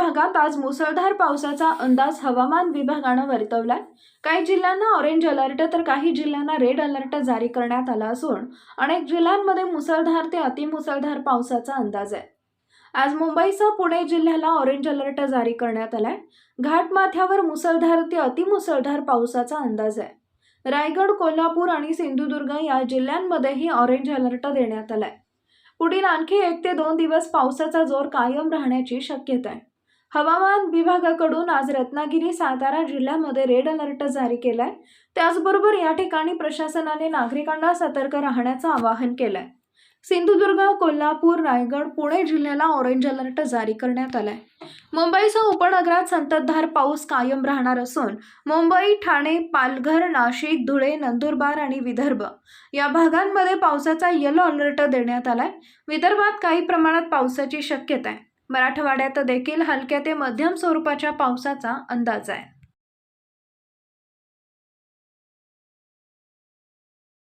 भागात आज मुसळधार पावसाचा अंदाज हवामान विभागानं वर्तवलाय. काही जिल्ह्यांना ऑरेंज अलर्ट तर काही जिल्ह्यांना रेड अलर्ट जारी करण्यात आला असून अनेक जिल्ह्यांमध्ये मुसळधार ते अतिमुसळधार पावसाचा अंदाज आहे. आज मुंबईसह पुणे जिल्ह्याला ऑरेंज अलर्ट जारी करण्यात आलाय. घाटमाथ्यावर मुसळधार ते अतिमुसळधार पावसाचा अंदाज आहे. रायगड कोल्हापूर आणि सिंधुदुर्ग या जिल्ह्यांमध्येही ऑरेंज अलर्ट देण्यात आलाय. पुढील आणखी एक ते दोन दिवस पावसाचा जोर कायम राहण्याची शक्यता आहे. हवामान विभागाकडून आज रत्नागिरी सातारा जिल्ह्यामध्ये रेड अलर्ट जारी केलाय. त्याचबरोबर या ठिकाणी प्रशासनाने नागरिकांना सतर्क राहण्याचं आवाहन केलंय. सिंधुदुर्ग कोल्हापूर रायगड पुणे जिल्ह्याला ऑरेंज अलर्ट जारी करण्यात आलाय. मुंबईसह उपनगरात संततधार पाऊस कायम राहणार असून मुंबई ठाणे पालघर नाशिक धुळे नंदुरबार आणि विदर्भ या भागांमध्ये पावसाचा येलो अलर्ट देण्यात आलाय. विदर्भात काही प्रमाणात पावसाची शक्यता आहे मराठवाड्यात देखील हलक्या ते मध्यम स्वरूपाच्या पावसाचा अंदाज आहे.